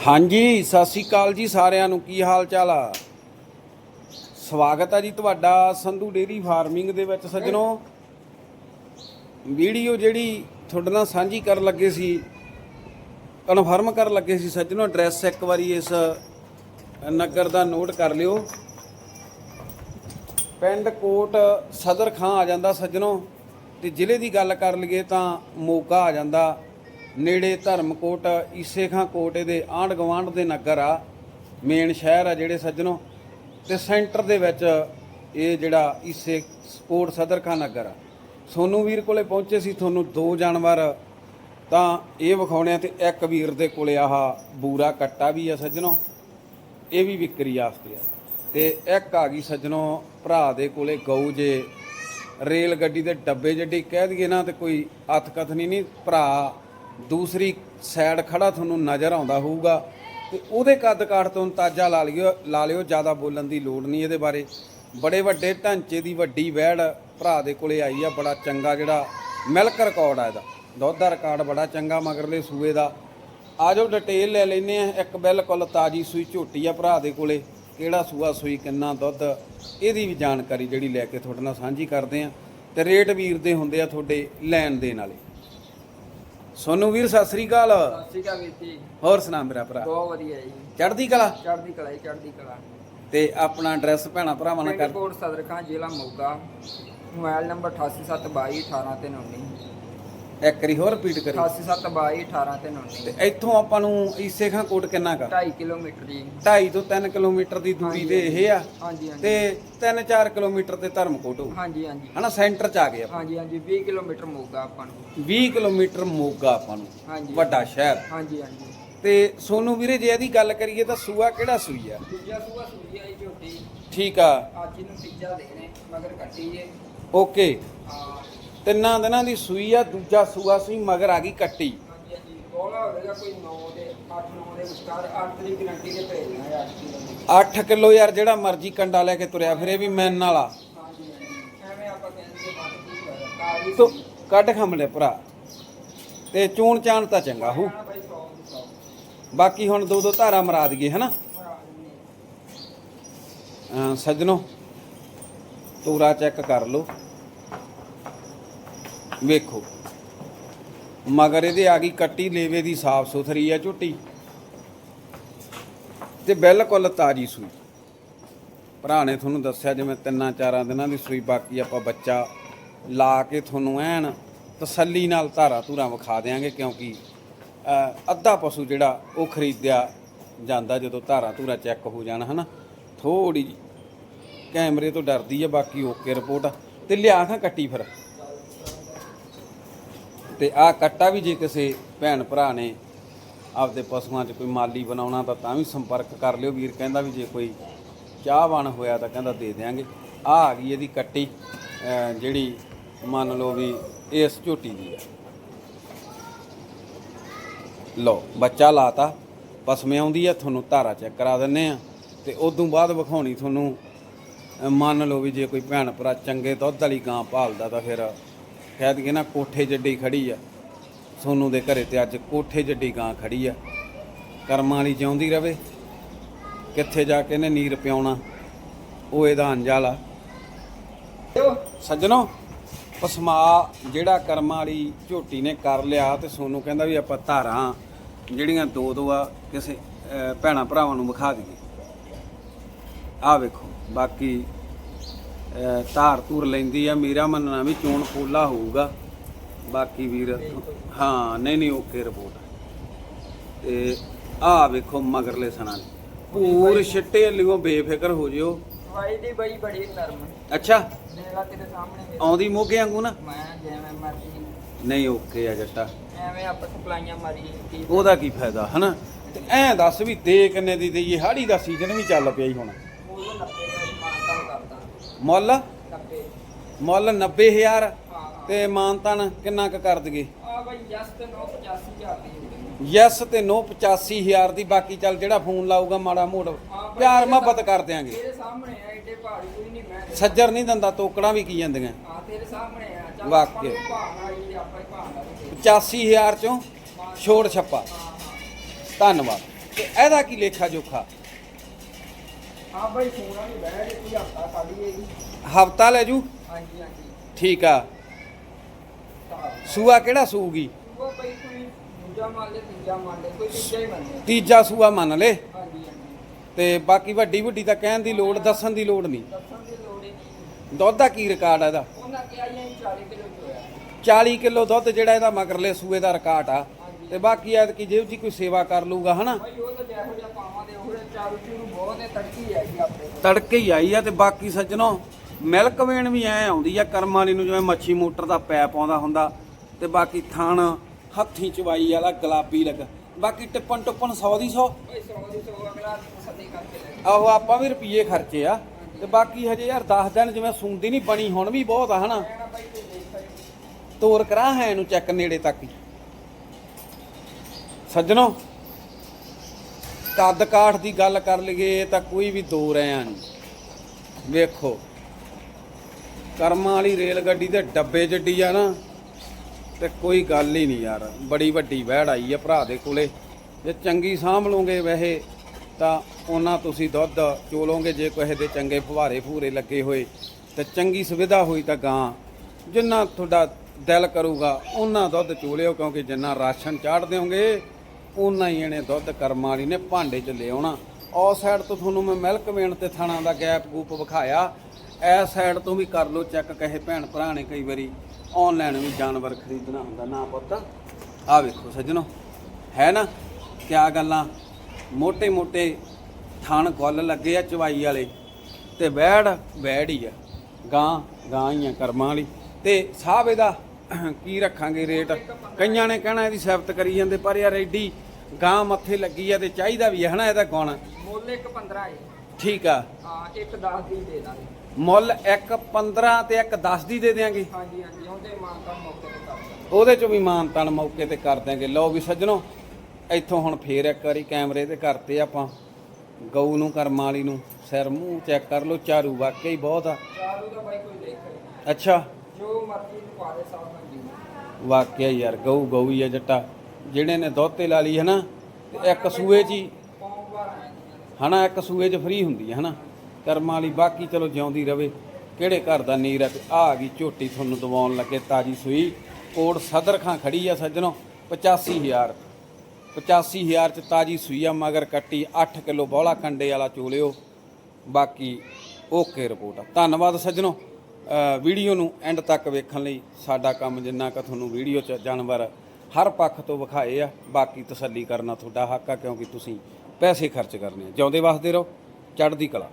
ਹਾਂਜੀ, ਸਤਿ ਸ੍ਰੀ ਅਕਾਲ ਜੀ ਸਾਰਿਆਂ ਨੂੰ। ਕੀ ਹਾਲ ਚਾਲ ਆ? ਸਵਾਗਤ ਆ ਜੀ ਤੁਹਾਡਾ ਸੰਧੂ ਡੇਰੀ ਫਾਰਮਿੰਗ ਦੇ ਵਿੱਚ ਸੱਜਣੋ। ਵੀਡੀਓ ਜਿਹੜੀ ਤੁਹਾਡੇ ਨਾਲ ਸਾਂਝੀ ਕਰਨ ਲੱਗੇ ਸੀ, ਕਨਫਰਮ ਕਰਨ ਲੱਗੇ ਸੀ ਸੱਜਣੋ, ਐਡਰੈਸ ਇੱਕ ਵਾਰੀ ਇਸ ਨਗਰ ਦਾ ਨੋਟ ਕਰ ਲਿਓ। ਪਿੰਡ ਕੋਟ ਸਦਰ ਖਾਂ ਆ ਜਾਂਦਾ ਸੱਜਣੋ, ਤੇ ਜ਼ਿਲ੍ਹੇ ਦੀ ਗੱਲ ਕਰ ਲਈਏ ਤਾਂ ਮੋਗਾ ਆ ਜਾਂਦਾ। ਨੇੜੇ ਧਰਮਕੋਟ, ਈਸੇ ਖਾਂ ਕੋਟ ਇਹਦੇ ਆਂਢ ਗਵਾਂਢ ਦੇ ਨਗਰ ਆ ਮੇਨ ਸ਼ਹਿਰ ਆ ਜਿਹੜੇ ਸੱਜਣੋ, ਤੇ ਸੈਂਟਰ ਦੇ ਵਿੱਚ ਇਹ ਜਿਹੜਾ ਈਸੇ ਕੋਟ ਸਦਰ ਖਾਂ ਨਗਰ ਆ। ਸੋਨੂ ਵੀਰ ਕੋਲੇ ਪਹੁੰਚੇ ਸੀ, ਤੁਹਾਨੂੰ ਦੋ ਜਾਨਵਰ ਤਾਂ ਇਹ ਵਿਖਾਉਣੇ ਆ ਤੇ ਇੱਕ ਵੀਰ ਦੇ ਕੋਲੇ ਆਹ ਬੂਰਾ ਕੱਟਾ ਵੀ ਆ ਸੱਜਣੋ, ਇਹ ਵੀ ਵਿਕਰੀ ਆਸਤੇ ਆ। ਤੇ ਇੱਕ ਆ ਗਈ ਸੱਜਣੋ ਭਰਾ ਦੇ ਕੋਲੇ ਗਊ ਜੇ, ਰੇਲ ਗੱਡੀ ਦੇ ਡੱਬੇ ਜੱਡੀ ਕਹਿ ਦਈਏ ਨਾ ਤੇ ਕੋਈ ਹੱਥ ਨਹੀਂ, ਭਰਾ ਦੂਸਰੀ ਸਾਈਡ ਖੜਾ ਤੁਹਾਨੂੰ ਨਜ਼ਰ ਆਉਂਦਾ ਹੋਊਗਾ ਤੇ ਉਹਦੇ ਕੱਦ ਕਾਠ ਤੋਂ ਅੰਦਾਜ਼ਾ ਲਾ ਲਿਓ ਲਾ ਲਿਓ, ਜ਼ਿਆਦਾ ਬੋਲਣ ਦੀ ਲੋੜ ਨਹੀਂ ਇਹਦੇ ਬਾਰੇ। ਬੜੇ ਵੱਡੇ ਢਾਂਚੇ ਦੀ ਵੱਡੀ ਵਹਿੜ ਭਰਾ ਦੇ ਕੋਲੇ ਆਈ ਆ, ਬੜਾ ਚੰਗਾ ਜਿਹੜਾ ਮਿਲਕ ਰਿਕਾਰਡ ਆ ਇਹਦਾ। ਦੁੱਧ ਦਾ ਰਿਕਾਰਡ ਬੜਾ ਚੰਗਾ ਮਗਰਲੇ ਸੂਏ ਦਾ। ਆਜੋ ਡਿਟੇਲ ਲੈ ਲੈਨੇ ਆ ਇੱਕ ਬਿਲਕੁਲ ਤਾਜੀ ਸੂਈ ਝੋਟੀ ਆ ਭਰਾ ਦੇ ਕੋਲੇ, ਕਿਹੜਾ ਸੂਆ ਸੂਈ, ਕਿੰਨਾ ਦੁੱਧ, ਇਹਦੀ ਵੀ ਜਾਣਕਾਰੀ ਜਿਹੜੀ ਲੈ ਕੇ ਤੁਹਾਡੇ ਨਾਲ ਸਾਂਝੀ ਕਰਦੇ ਆ ਤੇ ਰੇਟ ਵੀਰ ਦੇ ਹੁੰਦੇ ਆ ਤੁਹਾਡੇ ਲੈਣ ਦੇਣ ਵਾਲੇ। ਸੋਨੂ ਵੀਰ ਸਤਿ ਸ੍ਰੀ ਅਕਾਲ। ਸਤਿ ਸ਼੍ਰੀ ਅਕਾਲ ਵੀਰ ਜੀ। ਹੋਰ ਸੁਣਾ ਮੇਰਾ ਭਰਾ। ਬਹੁਤ ਵਧੀਆ ਜੀ। ਚੜ੍ਹਦੀ ਕਲਾ? ਚੜ੍ਹਦੀ ਕਲਾ ਜੀ ਚੜ੍ਹਦੀ ਕਲਾ। ਤੇ ਆਪਣਾ ਐਡਰੈਸ ਭੈਣਾ ਭਰਾਵਾਂ ਨਾਲ ਕਰ। ਕੋਟ ਸਦਰ ਜ਼ਿਲ੍ਹਾ ਮੋਗਾ। ਮੋਬਾਈਲ ਨੰਬਰ 8872 18 ਤੇ 19 ਇੱਕ ਵਾਰੀ ਹੋਰ ਰਿਪੀਟ ਕਰੀ 8872 18 ਤੇ 19 ਤੇ ਇੱਥੋਂ ਆਪਾਂ ਨੂੰ ਈਸੇ ਖਾਂ ਕੋਟ ਕਿੰਨਾ ਕਾ 2.5 ਕਿਲੋਮੀਟਰ ਜੀ 2.5 ਤੋਂ 3 ਕਿਲੋਮੀਟਰ ਦੀ ਦੂਰੀ ਤੇ ਇਹ ਆ। ਹਾਂਜੀ ਹਾਂਜੀ। ਤੇ 3-4 ਕਿਲੋਮੀਟਰ ਤੇ ਧਰਮਕੋਟ ਹੋਊ। ਹਾਂਜੀ ਹਾਂਜੀ। ਹਨਾ ਸੈਂਟਰ ਚ ਆ ਗਏ ਆਪਾਂ। ਹਾਂਜੀ ਹਾਂਜੀ। 20 ਕਿਲੋਮੀਟਰ ਮੋਗਾ ਆਪਾਂ ਨੂੰ। 20 ਕਿਲੋਮੀਟਰ ਮੋਗਾ ਆਪਾਂ ਨੂੰ। ਹਾਂਜੀ। ਵੱਡਾ ਸ਼ਹਿਰ। ਹਾਂਜੀ ਹਾਂਜੀ। ਤੇ ਸੋਨੂ ਵੀਰੇ ਜੇ ਇਹਦੀ ਗੱਲ ਕਰੀਏ ਤਾਂ ਸੂਆ ਕਿਹੜਾ ਸੂਈ ਆ? ਤੀਜਾ ਸੂਆ ਸੂਈ ਆਈ ਝੋਟੀ। ਠੀਕ ਆ। ਅੱਜ ਇਹਨੂੰ ਤੀਜਾ ਦੇਣੇ ਮਗਰ ਕੱਟੀ ਓਕੇ। ਹਾਂ। ਤਿੰਨਾਂ ਦਿਨਾਂ ਦੀ ਸੂਈ ਆ ਦੂਜਾ ਸੂਆ ਸੂਈ ਮਗਰ ਆ ਗਈ ਕੱਟੀ। ਕੋਈ 9 ਦੇ 8 9 ਦੇ ਵਿਚਕਾਰ 8 ਦੀ ਗਰੰਟੀ ਦੇ ਭੇਜਣਾ ਹੈ 8 ਕਿਲੋ ਦੀ 8 ਕਿਲੋ ਯਾਰ ਜਿਹੜਾ ਮਰਜ਼ੀ ਕੰਡਾ ਲੈ ਕੇ ਤੁਰਿਆ ਫਿਰੇ ਵੀ ਮੈਨ ਵਾਲਾ ਤੋ ਕੱਢ ਖਮਲੇ ਭਰਾ ਤੇ ਚੂਣ ਚਾਣ ਤਾਂ ਚੰਗਾ ਹੋ ਭਾਈ 100 ਦੀ 100 ਬਾਕੀ ਹੁਣ ਦੋ ਦੋ ਧਾਰਾ ਮਰਾ ਦਈਏ ਹਨਾ? ਸੱਜਣੋ ਤੂਰਾ ਚੈੱਕ ਕਰ ਲਓ। ਵੇਖੋ। ਮਗਰ ਇਹਦੇ ਆ ਗਈ ਕੱਟੀ, ਲੇਵੇ ਦੀ ਸਾਫ਼ ਸੁਥਰੀ ਆ ਝੁੱਟੀ। ਤੇ ਬਿਲਕੁਲ ਤਾਜੀ ਸੂਈ। ਭਰਾ ਨੇ ਤੁਹਾਨੂੰ ਦੱਸਿਆ ਜਿਵੇਂ ਤਿੰਨਾਂ ਚਾਰਾਂ ਦਿਨਾਂ ਦੀ ਸੂਈ, ਬਾਕੀ ਆਪਾਂ ਬੱਚਾ ਲਾ ਕੇ ਤੁਹਾਨੂੰ ਐਨ ਤਸੱਲੀ ਨਾਲ ਧਾਰਾ ਧੂਰਾ ਵਿਖਾ ਦੇਾਂਗੇ ਕਿਉਂਕਿ ਅੱਧਾ ਪਸ਼ੂ ਜਿਹੜਾ ਉਹ ਖਰੀਦਿਆ ਜਾਂਦਾ ਜਦੋਂ ਧਾਰਾ ਧੂਰਾ ਚੈੱਕ ਹੋ ਜਾਣ, ਹਨਾ? ਥੋੜੀ ਕੈਮਰੇ ਤੋਂ ਡਰਦੀ ਆ, ਬਾਕੀ ਓਕੇ ਰਿਪੋਰਟ ਆ। ਤੇ ਲਿਆ ਖਾਂ ਕੱਟੀ ਫਿਰ। ਤੇ ਆਹ ਕੱਟਾ ਵੀ ਜੇ ਕਿਸੇ ਭੈਣ ਭਰਾ ਨੇ ਆਪਦੇ ਪਸ਼ੂਆਂ 'ਚ ਕੋਈ ਮਾਲੀ ਬਣਾਉਣਾ ਤਾਂ ਤਾਂ ਵੀ ਸੰਪਰਕ ਕਰ ਲਿਓ। ਵੀਰ ਕਹਿੰਦਾ ਵੀ ਜੇ ਕੋਈ ਚਾਹਵਾਨ ਹੋਇਆ ਤਾਂ ਕਹਿੰਦਾ ਦੇ ਦਿਆਂਗੇ। ਆ ਆ ਗਈ ਇਹਦੀ ਕੱਟੀ ਜਿਹੜੀ ਮੰਨ ਲਓ ਵੀ ਇਸ ਝੋਟੀ ਦੀ ਆ ਲਓ, ਬੱਚਾ ਲਾਤਾ, ਪਸਮੇ ਆਉਂਦੀ ਆ, ਤੁਹਾਨੂੰ ਧਾਰਾ ਚੈੱਕ ਕਰਾ ਦਿੰਨੇ ਆ। ਤੇ ਉਦੋਂ ਬਾਅਦ ਵਿਖਾਉਣੀ ਤੁਹਾਨੂੰ ਮੰਨ ਲਓ ਵੀ ਜੇ ਕੋਈ ਭੈਣ ਭਰਾ ਚੰਗੇ ਦੁੱਧ ਵਾਲੀ ਗਾਂ ਭਾਲਦਾ ਤਾਂ ਫਿਰ ਕਹਿ ਦਈਏ ਨਾ ਕੋਠੇ ਜੱਡੀ ਖੜੀ ਆ। ਸੋਨੂੰ ਦੇ ਘਰੇ ਤੇ ਅੱਜ ਕੋਠੇ ਜੱਡੀ ਗਾਂ ਖੜੀ ਆ। ਕਰਮਾਂ ਵਾਲੀ ਜਿਉਂਦੀ ਰਵੇ। ਕਿੱਥੇ ਜਾ ਕੇ ਇਹਨੇ ਨੀਰ ਪਿਆਉਣਾ ਉਹ ਇਹਦਾ ਅੰਜਾਲਾ ਸੱਜਣੋ ਪਸਮਾ ਜਿਹੜਾ ਕਰਮਾਂ ਵਾਲੀ ਝੋਟੀ ਨੇ ਕਰ ਲਿਆ ਤੇ ਸੋਨੂੰ ਕਹਿੰਦਾ ਵੀ ਆਪਾਂ ਧਾਰਾਂ ਜਿਹੜੀਆਂ ਦੋ ਦੋ ਆ ਕਿਸੇ ਅਹ, ਭੈਣਾਂ ਭਰਾਵਾਂ ਨੂੰ ਵਿਖਾ ਦਈਏ। ਆ ਵੇਖੋ ਬਾਕੀ ਧਾਰ ਧੂਰ ਲੈਂਦੀ ਆ ਮੇਰਾ ਮੰਨਣਾ ਵੀ ਚੋਣ ਪੋਲਾ ਹੋਊਗਾ। ਬਾਕੀ ਵੀਰ ਹਾਂ ਨਹੀਂ ਨਹੀਂ ਓਕੇ ਰਿਪੋਰਟ ਤੇ ਆ ਵੇਖੋ ਮਗਰਲੇ ਸਣਾ ਪੂਰ ਛਿੱਟੇ ਲਿਓ ਬੇਫਿਕਰ ਹੋ ਜਿਓ। ਦੀ ਬਈ ਬੜੀ ਨਰਮ। ਅੱਛਾ। ਦੇਖ ਤੇਰੇ ਸਾਹਮਣੇ। ਆਉਂਦੀ ਮੋਗੇ ਵਾਂਗੂ ਨਾ? ਮੈਂ ਜਿਵੇਂ ਮਰਜ਼ੀ। ਨਹੀਂ ਓਕੇ ਆ ਜੱਟਾ। ਐਵੇਂ ਆਪਾਂ ਸਪਲਾਈਆਂ ਮਾਰੀ ਉਹਦਾ ਕੀ ਫਾਇਦਾ ਹਨਾ? ਤੇ ਐਂ ਦੱਸ ਵੀ ਦੇ ਕਿੰਨੇ ਦੀ ਦਈਏ ਹਾੜੀ ਦਾ ਸੀਜ਼ਨ ਵੀ ਚੱਲ ਪਿਆ ਹੀ ਹੁਣ ਉਹ 90 ਦਾ ਹੀ ਮਾਨਤਾ ਕਰਦਾ ਮੁੱਲ? 90 ਮੁੱਲ 90000 ਹਾਂ ਤੇ ਮਾਨਤਨ ਕਿੰਨਾ ਕੁ ਕਰ ਦਈਏ? ਆ ਬਈ ਜਸ ਤੇ 985 ਦੀ ਯੈਸ ਤੇ ਨੋ 85000 ਦੀ ਬਾਕੀ ਚੱਲ ਜਿਹੜਾ ਫੋਨ ਲਾਊਗਾ ਮਾੜਾ ਮੋੜ ਪਿਆਰ ਮੁਹੱਬਤ ਕਰ ਦਿਆਂਗੇ। ਤੇਰੇ ਸਾਹਮਣੇ ਆ ਏਡੇ ਭਾਰੀ ਕੋਈ ਨਹੀਂ ਮੈਂ ਦੇ- ਸੱਜਰ ਨਹੀਂ ਦੰਦਾ ਤੋਕੜਾਂ ਵੀ ਕੀ ਜਾਂਦੀਆਂ। ਹਾਂ ਤੇਰੇ ਸਾਹਮਣੇ ਆ ਚੱਲ ਵਾਕਿਆ। ਆਪਾਂ ਨੂੰ ਭਾਵਨਾ ਜੀ ਆਪਾਂ ਹੀ ਭਾਵਨਾ ਦੇ 85000 ਚੋਂ ਛੋੜ ਛੱਪਾ। ਧੰਨਵਾਦ। ਤੇ ਇਹਦਾ ਕੀ ਲੇਖਾ ਜੋਖਾ ਬਈ ਬਹਿ ਕੋਈ ਹਫਤਾ ਲੈ ਜੂ? ਹਾਂਜੀ ਹਾਂਜੀ। ਠੀਕ ਆ। ਤਾਂ ਸੂਆ ਕਿਹੜਾ ਸੂਗੀ? ਉਹ ਬਈ ਕੋਈ ਦੂਜਾ ਮੰਨ ਲੈ ਤੀਜਾ ਮੰਨ ਲੈ ਕੋਈ ਤੀਜਾ ਹੀ ਮੰਨ ਲੈ। ਤੀਜਾ ਸੂਆ ਮੰਨ ਲੈ। ਹਾਂਜੀ ਹਾਂਜੀ। ਤੇ ਬਾਕੀ ਵੱਡੀ ਵੱਡੀ ਤਾਂ ਕਹਿਣ ਦੀ ਲੋੜ ਦੱਸਣ ਦੀ ਲੋੜ ਨਹੀਂ। ਦੱਸਣ ਦੀ ਲੋੜ ਹੀ ਨਹੀਂ। ਦੁੱਧ ਦਾ ਕੀ ਰਿਕਾਰਡ ਆ ਇਹਦਾ? ਉਹਨਾਂ ਕਿਹਾ ਜੀ 40 ਕਿਲੋ ਚੋਇਆ 40 ਕਿਲੋ ਦੁੱਧ ਜਿਹੜਾ ਇਹਦਾ ਮਗਰਲੇ ਸੂਏ ਦਾ ਰਿਕਾਰਡ ਆ। ਤੇ ਬਾਕੀ ਐਤਕੀ ਜਿਹੋ ਜੀ ਕੋਈ ਸੇਵਾ ਕਰ ਲੂਗਾ ਹਨਾ? ਬਈ ਉਹ ਤਾਂ ਜਿਹੋ ਜਿਹਾ ਪਾਵਾਂ ਦੇ ਉਹ ਚਾਰੂ ਚੂਰੂ ਬਹੁਤ ਹੈ ਤੜਕੀ ਹੀ ਆਈ ਆ ਤੇ ਬਾਕੀ ਸੱਜਣੋ ਮਿਲਕ ਵੇਣ ਵੀ ਐ ਆਉਂਦੀ ਆ ਕਰਮ ਵਾਲੀ ਨੂੰ ਜਿਵੇਂ ਮੱਛੀ ਮੋਟਰ ਦਾ ਪੈਪ ਆਉਂਦਾ ਹੁੰਦਾ ਤੇ ਬਾਕੀ ਥਣ ਹੱਥੀਂ ਚਵਾਈ ਵਾਲਾ ਗੁਲਾਬੀ ਲੱਗ ਬਾਕੀ ਟਿੱਪਣ ਟੁੱਪਣ 100 ਦੀ 100 ਬਈ 100 ਦੀ 100 ਅਗਲਾ ਸੱਦੇ ਕਰਕੇ ਲੈ ਆਹੋ ਆਪਾਂ ਵੀ ਰੁਪਏ ਖਰਚੇ ਆ। ਤੇ ਬਾਕੀ ਹਜੇ ਯਾਰ 10 ਦਿਨ ਜਿਵੇਂ ਸੁਣਦੀ ਨਹੀਂ ਬਣੀ ਹੁਣ ਵੀ ਬਹੁਤ ਆ ਹਨਾ? ਤੋਰ ਕਰਾਂ ਹੈ ਇਹਨੂੰ ਚੈੱਕ ਨੇੜੇ ਤੱਕ ਹੀ। ਸੱਜਣੋ ਕੱਦ ਕਾਠ ਦੀ ਗੱਲ ਕਰ ਲਈਏ ਤਾਂ ਕੋਈ ਵੀ ਦੋ ਰਿਆਂ ਨਹੀਂ। ਵੇਖੋ, ਕਰਮਾਂ ਵਾਲੀ ਰੇਲ ਗੱਡੀ ਦੇ ਡੱਬੇ ਜੱਡੀ ਆ ਨਾ, ਤੇ ਕੋਈ ਗੱਲ ਹੀ ਨਹੀਂ ਯਾਰ। ਬੜੀ ਵੱਡੀ ਵਹਿੜ ਆਈ ਆ ਭਰਾ ਦੇ ਕੋਲੇ। ਜੇ ਚੰਗੀ ਸਾਂਭ ਲਓਗੇ ਵੈਸੇ, ਤਾਂ ਉਹਨਾਂ ਤੁਸੀਂ ਦੁੱਧ ਚੋਲੋਗੇ, ਜੇ ਕਿਸੇ ਦੇ ਚੰਗੇ ਫੁਹਾਰੇ ਫੂਰੇ ਲੱਗੇ ਹੋਏ, ਤੇ ਚੰਗੀ ਸੁਵਿਧਾ ਹੋਈ ਤਾਂ ਗਾਂ। ਜਿੰਨਾ ਤੁਹਾਡਾ ਦਿਲ ਕਰੂਗਾ, ਉਹਨਾਂ ਦੁੱਧ ਚੋਲਿਓ, ਕਿਉਂਕਿ ਜਿੰਨਾ ਰਾਸ਼ਨ ਚਾੜ ਦਿਓਗੇ ਉਹਨਾਂ ਹੀ ਇਹਨੇ ਦੁੱਧ ਕਰਮ ਵਾਲੀ ਨੇ ਭਾਂਡੇ 'ਚ ਲਿਆਉਣਾ ਉਸ ਸਾਈਡ ਤੋਂ ਤੁਹਾਨੂੰ ਮੈਂ ਮਿਲਕ ਵੇਣ ਤੇ ਥਾਣਾ ਦਾ ਗੈਪ ਗੂਪ ਵਿਖਾਇਆ। ਇਸ ਸਾਈਡ ਤੋਂ ਵੀ ਕਰ ਲਓ ਚੈੱਕ ਕਹੇ ਭੈਣ ਭਰਾ ਨੇ ਕਈ ਵਾਰੀ। ਆਨਲਾਈਨ ਵੀ ਜਾਨਵਰ ਖਰੀਦਣਾ ਹੁੰਦਾ। ਨਾ ਪੁੱਤ ਆ ਵੇਖੋ ਸੱਜਣੋ। ਹੈ ਨਾ? ਕਿਆ ਗੱਲਾਂ? ਮੋਟੇ ਮੋਟੇ ਥਣ ਗੁੱਲ ਲੱਗੇ ਆ ਚਵਾਈ ਵਾਲੇ। ਤੇ ਬੈੜ ਵੈੜ ਹੀ ਆ। ਗਾਂ ਗਾਂ ਹੀ ਆ ਕਰਮਾਂ ਵਾਲੀ। ਤੇ ਸਾਹ ਇਹਦਾ ਕੀ ਰੱਖਾਂਗੇ ਰੇਟ? ਕਈਆਂ ਨੇ ਕਹਿਣਾ ਇਹਦੀ ਸਿਫਤ ਕਰੀ ਜਾਂਦੇ ਪਰ ਯਾਰ ਐਡੀ ਗਾਂ ਮੱਥੇ ਲੱਗੀ ਆ ਤੇ ਚਾਹੀਦਾ ਵੀ ਹੈ ਨਾ ਇਹਦਾ ਗੁਣ ਮੁੱਲ ਇੱਕ 15 ਹੈ ਠੀਕ ਆ। ਹਾਂ ਇੱਕ 10 ਦੀ ਦੇ ਦਾਂਗੇ। ਮੁੱਲ ਇੱਕ 15 ਤੇ ਇੱਕ 10 ਦੀ ਦੇ ਦਿਆਂਗੇ? ਹਾਂਜੀ ਹਾਂਜੀ ਉਹਦੇ ਮਾਨਤਾ ਮੌਕੇ ਤੇ ਕਰ ਦਾਂਗੇ ਉਹਦੇ ਚੋਂ ਵੀ ਮਾਨਤਾਨ ਮੌਕੇ ਤੇ ਕਰ ਦਿਆਂਗੇ। ਲਓ ਵੀ ਸੱਜਣੋ ਇੱਥੋਂ ਹੁਣ ਫੇਰ ਇੱਕ ਵਾਰੀ ਕੈਮਰੇ ਤੇ ਕਰਤੇ ਆਪਾਂ ਗਊ ਨੂੰ ਕਰਮਾਂ ਵਾਲੀ ਨੂੰ ਸਿਰ ਮੂੰਹ ਚੈੱਕ ਕਰ ਲਓ ਚਾਰੂ ਵਾਕਈ ਬਹੁਤ ਆ। ਚਾਲੂ ਦਾ ਬਾਈ ਕੋਈ ਦੇਖ ਕਰੇ ਅੱਛਾ। ਜੋ ਮਰਜ਼ੀ ਨੂੰ ਦੇ ਸਾਹ ਨਾਲ ਵਾਕਿਆ ਯਾਰ, ਗਊ ਗਊ ਹੀ ਆ ਜੱਟਾ। ਜਿਹੜੇ ਨੇ ਦੋਤੇ ਲਾ ਲਈ, ਹਨਾ? ਤੇ ਇੱਕ ਸੂਏ 'ਚ ਹੀ। ਪੌਂਗ ਵਾਰ ਹਨਾ, ਇੱਕ ਸੂਏ 'ਚ ਫ੍ਰੀ ਹੁੰਦੀ ਹੈ ਹਨਾ? ਕਰਮਾਂ ਵਾਲੀ ਬਾਕੀ ਚਲੋ ਜਿਉਂਦੀ ਰਵੇ। ਕਿਹੜੇ ਘਰ ਦਾ ਨੀਰ ਆ? ਤੇ ਆ ਗਈ ਝੋਟੀ ਤੁਹਾਨੂੰ ਦਵਾਉਣ ਲੱਗੇ, ਤਾਜੀ ਸੂਈ। ਕੋਟ ਸਦਰ ਖਾਂ ਖੜੀ ਆ ਸੱਜਣੋ 85000 85000 ਚ ਤਾਜੀ ਸੂਈ ਆ, ਮਗਰ ਕੱਟੀ 8 ਕਿਲੋ ਬੋਲਾ ਕੰਡੇ ਵਾਲਾ ਚੋਲਿਓ। ਬਾਕੀ ਓਕੇ ਰਿਪੋਰਟ ਧੰਨਵਾਦ ਸੱਜਣੋ। ਵੀਡੀਓ ਨੂੰ ਐਂਡ ਤੱਕ ਵੇਖਣ ਲਈ ਸਾਡਾ ਕੰਮ ਜਿੰਨਾ ਕੁ ਤੁਹਾਨੂੰ ਵੀਡੀਓ 'ਚ ਜਾਨਵਰ ਹਰ ਪੱਖ ਤੋਂ ਵਿਖਾਏ ਆ, ਬਾਕੀ ਤਸੱਲੀ ਕਰਨਾ ਤੁਹਾਡਾ ਹੱਕ ਆ ਕਿਉਂਕਿ ਤੁਸੀਂ ਪੈਸੇ ਖਰਚ ਕਰਨੇ ਆ। ਜਿਉਂਦੇ ਵਸਦੇ ਰਹੋ, ਚੜ੍ਹਦੀ ਕਲਾ।